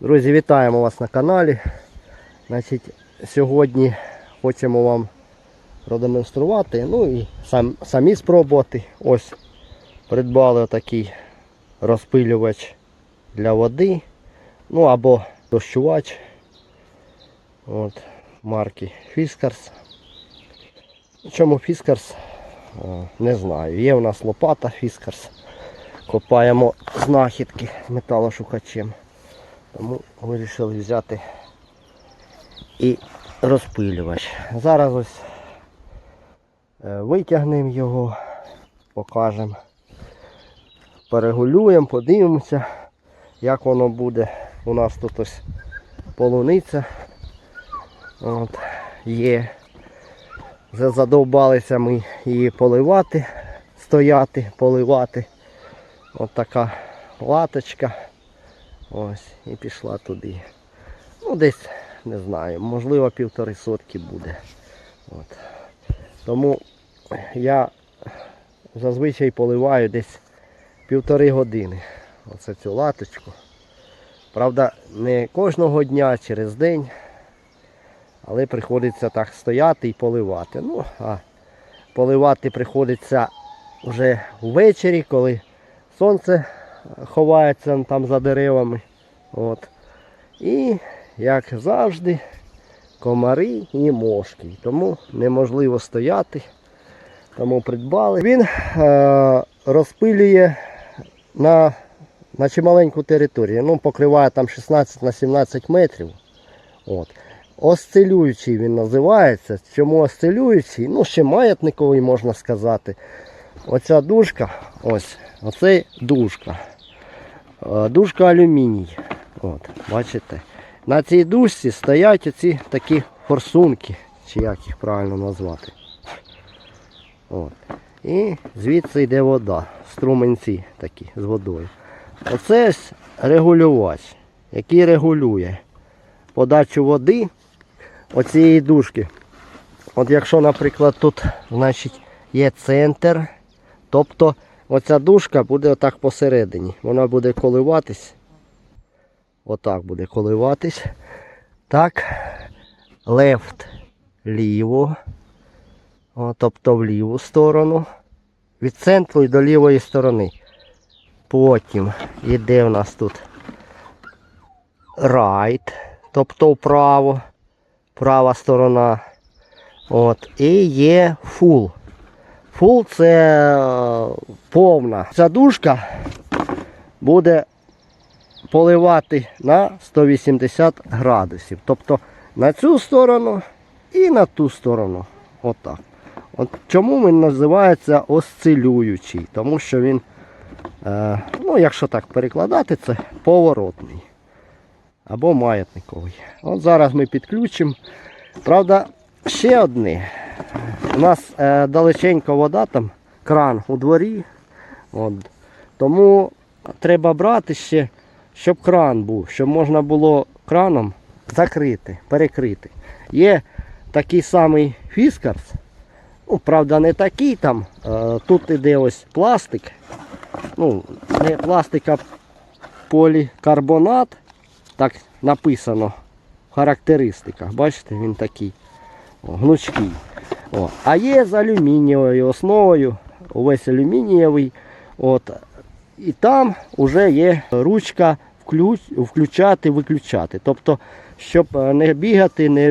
Друзі, вітаємо вас на каналі. Значить, сьогодні хочемо вам продемонструвати, ну і сам, самі спробувати. Ось придбали отакий розпилювач для води, ну або дощувач От, марки Fiskars. Чому? Е, Не знаю. Є у нас лопата Fiskars. Копаємо знахідки металошукачем. Тому вирішили взяти і розпилювач. Зараз ось е, витягнемо його, покажемо, перегулюємо, подивимося, як воно буде. У нас тут ось полуниця От, є. Задовбалися ми її поливати, стояти, поливати. От така латочка. Ось, і пішла туди. Ну, десь, не знаю, можливо півтори сотки буде. От. Тому я зазвичай поливаю десь півтори години. Оце цю латочку. Правда, не кожного дня, через день. Але приходиться так стояти і поливати. Ну, а поливати приходиться вже ввечері, коли сонце ховається там за деревами. От. І, як завжди, комари і мошки. Тому неможливо стояти. Тому придбали. Він е, розпилює на, на чималеньку територію. Ну, покриває там 16 на 17 метрів. От. Осцилюючий він називається. Чому осцилюючий? Ну, ще маятниковий можна сказати. Оця дужка, ось, оце дужка. Е, Дужка алюміній. От, бачите? На цій дужці стоять оці такі форсунки, чи як їх правильно назвати. От. І звідси йде вода, струменці такі з водою. Оце регулювач, який регулює подачу води оцієї дужки. От якщо, наприклад, тут значить, є центр, тобто оця дужка буде отак посередині. Вона буде коливатись. Отак буде коливатись. Так. Лефт ліво. О, тобто в ліву сторону. Від центру і до лівої сторони. Потім йде в нас тут right, тобто вправо, права сторона. От. І є full. Full це е, повна. Ця дужка буде поливати на 180 градусів. Тобто на цю сторону і на ту сторону. Отак. От чому він називається осцилюючий? Тому що він, е, ну якщо так перекладати, це поворотний або маятниковий. От зараз ми підключимо. Правда, ще одне. У нас е, далеченько вода, там кран у дворі. От. Тому треба брати ще, щоб кран був, щоб можна було краном закрити, перекрити. Є такий самий фіскарс. Ну, правда, не такий там. Е, тут іде ось пластик. Ну, не пластик, а полікарбонат. Так написано в характеристиках. Бачите, він такий гнучкий. О. А є з алюмінієвою основою, увесь алюмінієвий. От. І там вже є ручка включати, виключати. Тобто, щоб е, не бігати, не,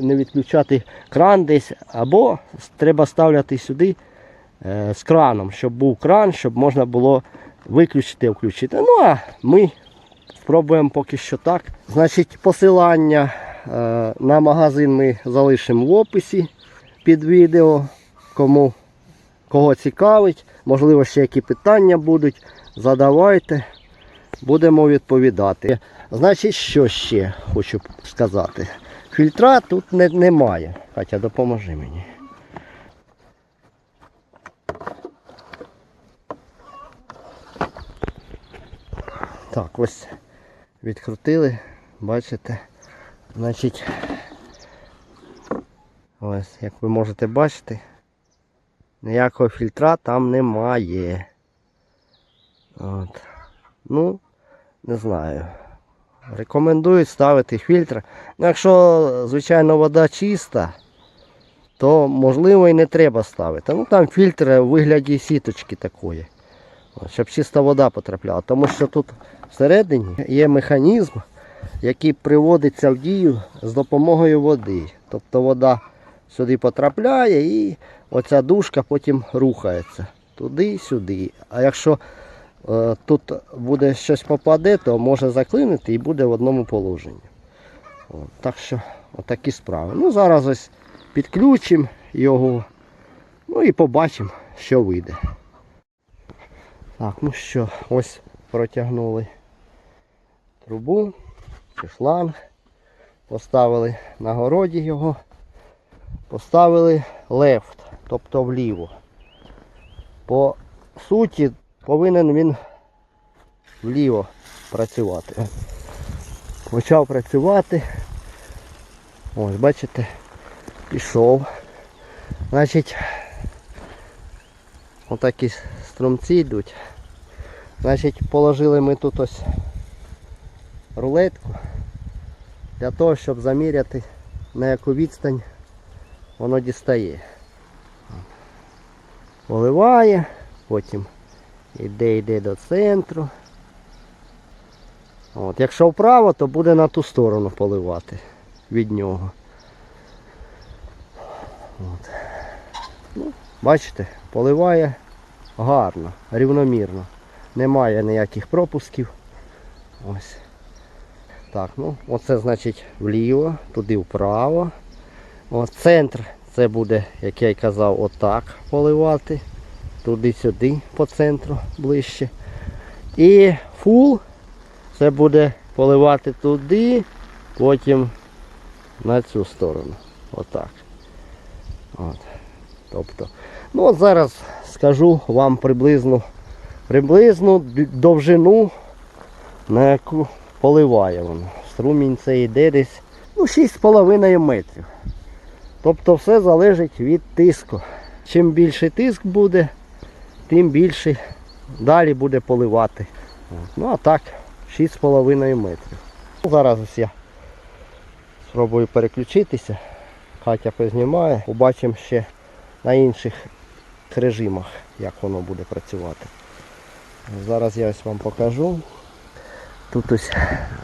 не, відключати кран десь, або треба ставляти сюди е, з краном, щоб був кран, щоб можна було виключити, включити. Ну а ми спробуємо поки що так. Значить, посилання на магазин ми залишимо в описі під відео. Кому кого цікавить, можливо, ще які питання будуть, задавайте, будемо відповідати. Значить, що ще хочу сказати? Фільтра тут не, немає. Катя, допоможи мені. Так, ось відкрутили, бачите. Значить, ось, як ви можете бачити, ніякого фільтра там немає. От. Ну, не знаю. рекомендують ставити фільтр. Ну, якщо, звичайно, вода чиста, то можливо і не треба ставити. Ну там фільтр у вигляді сіточки такої. Щоб чиста вода потрапляла. Тому що тут всередині є механізм, який приводиться в дію з допомогою води. Тобто вода сюди потрапляє і оця дужка потім рухається туди-сюди. А якщо е, тут буде щось попаде, то може заклинити і буде в одному положенні. От, так що отакі справи. Ну зараз ось підключимо його. Ну і побачимо, що вийде. Так, ну що, ось протягнули трубу чи шланг. Поставили на городі його. Поставили лефт, тобто вліво. По суті, повинен він вліво працювати. Почав працювати. Ось, бачите, пішов. Значить, отакі струмці йдуть. Значить, положили ми тут ось рулетку для того, щоб заміряти на яку відстань воно дістає. Поливає, потім йде йде до центру. От, якщо вправо, то буде на ту сторону поливати від нього. От. Ну, бачите, поливає гарно, рівномірно. Немає ніяких пропусків. Ось. Так, ну оце значить вліво, туди вправо. О, центр це буде, як я й казав, отак поливати. Туди-сюди по центру ближче. І фул це буде поливати туди, потім на цю сторону. Отак. От. Тобто, ну от зараз скажу вам приблизну, приблизну довжину, на яку поливає воно. Струмінь це йде десь ну, 6,5 метрів. Тобто все залежить від тиску. Чим більший тиск буде, тим більше далі буде поливати. Ну а так, 6,5 метрів. Зараз ось я спробую переключитися. Катя познімає. Побачимо ще на інших режимах, як воно буде працювати. Зараз я ось вам покажу. Тут ось,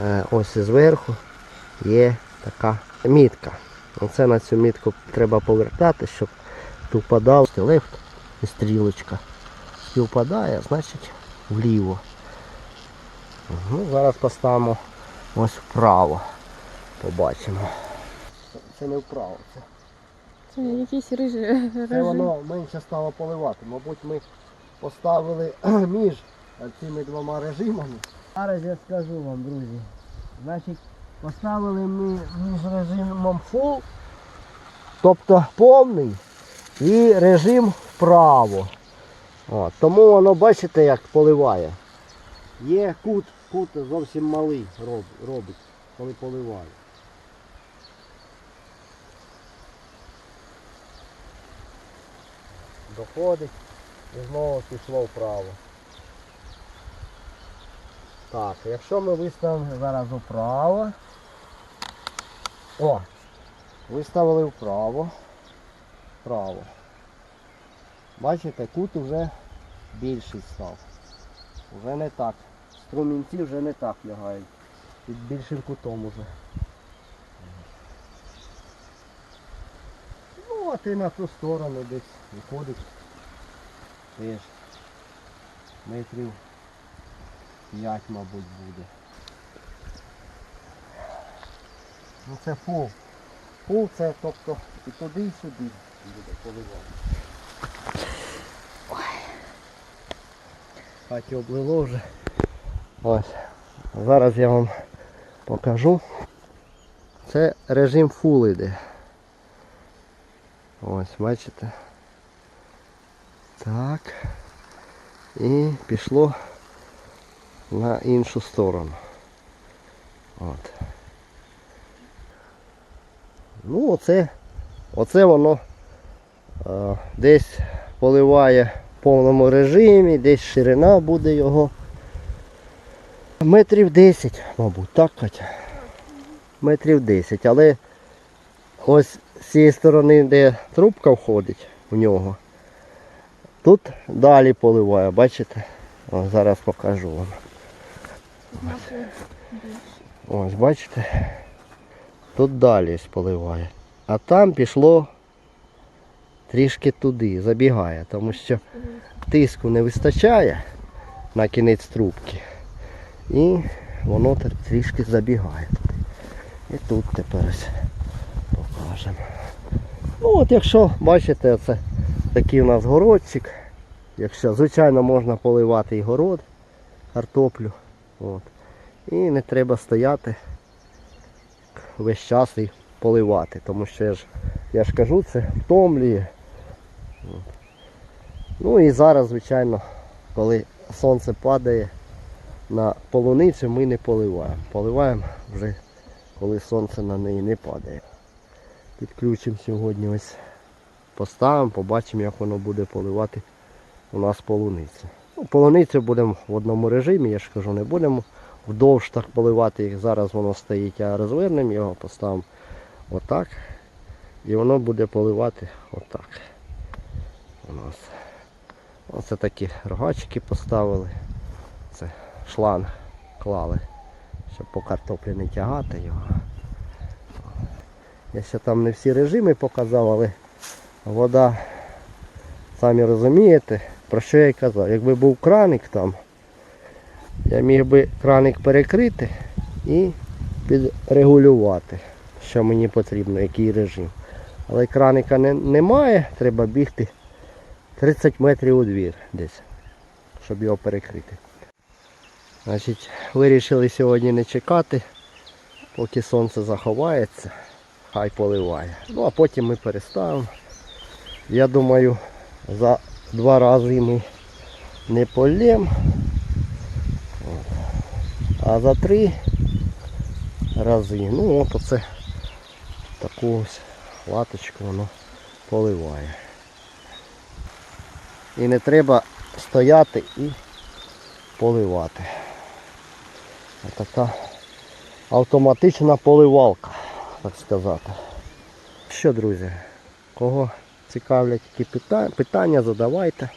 е, ось зверху є така мітка. Оце на цю мітку треба повертати, щоб співпадав лефт і стрілочка. Співпадає, значить вліво. Ну, зараз поставимо ось вправо. Побачимо. Це не вправо, це, Це якийсь режим. це воно менше стало поливати. Мабуть, ми поставили між цими двома режимами. Зараз я скажу вам, друзі. Значить, поставили ми між режимом full, тобто повний, і режим вправо. От, тому воно, бачите, як поливає. Є кут, кут зовсім малий роб, робить, коли поливає. Доходить і знову пішло вправо. Так, якщо ми виставимо зараз вправо. О! Виставили вправо. Вправо. Бачите, кут вже більший став. Вже не так. Струмінці вже не так лягають. Під більшим кутом уже. Ну, а ти на ту сторону десь виходить. Теж метрів 5, мабуть, буде. Ну це фул. Фул це тобто і туди, і сюди буде поливати. Хаті облило вже. Ось. Зараз я вам покажу. Це режим фул іде. Ось, бачите. Так. І пішло на іншу сторону. От. Ну, оце, оце воно е, десь поливає в повному режимі, десь ширина буде його. Метрів 10, мабуть, так, Катя? Метрів 10, але ось з цієї сторони, де трубка входить в нього, тут далі поливає, бачите? О, зараз покажу вам. Ось, бачите? Тут далі ось поливає. А там пішло трішки туди, забігає, тому що тиску не вистачає на кінець трубки. І воно трішки забігає туди. І тут тепер покажемо. Ну от якщо бачите, це такий у нас городчик. Якщо, звичайно, можна поливати і город, картоплю. От. І не треба стояти весь час і поливати, тому що я ж, я ж кажу, це втомлює. Ну і зараз, звичайно, коли сонце падає на полуницю, ми не поливаємо. Поливаємо вже коли сонце на неї не падає. Підключимо сьогодні ось поставимо, побачимо, як воно буде поливати у нас полуницю. Полуницю будемо в одному режимі, я ж кажу, не будемо вдовж так поливати, як зараз воно стоїть, а розвернемо його, поставимо отак. І воно буде поливати отак. У нас. Оце такі рогачки поставили. Це шланг клали, щоб по картоплі не тягати його. Я ще там не всі режими показав, але вода, самі розумієте, про що я й казав. Якби був краник там, я міг би краник перекрити і підрегулювати, що мені потрібно, який режим. Але краника не, немає, треба бігти 30 метрів у двір десь, щоб його перекрити. Значить, вирішили сьогодні не чекати, поки сонце заховається, хай поливає. Ну а потім ми переставимо. Я думаю, за два рази ми не полємо. А за три рази, ну от оце таку ось латочку воно поливає. І не треба стояти і поливати. Така автоматична поливалка, так сказати. Що, друзі, кого цікавлять які питання, задавайте.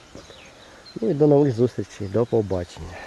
Ну і до нових зустрічей, до побачення.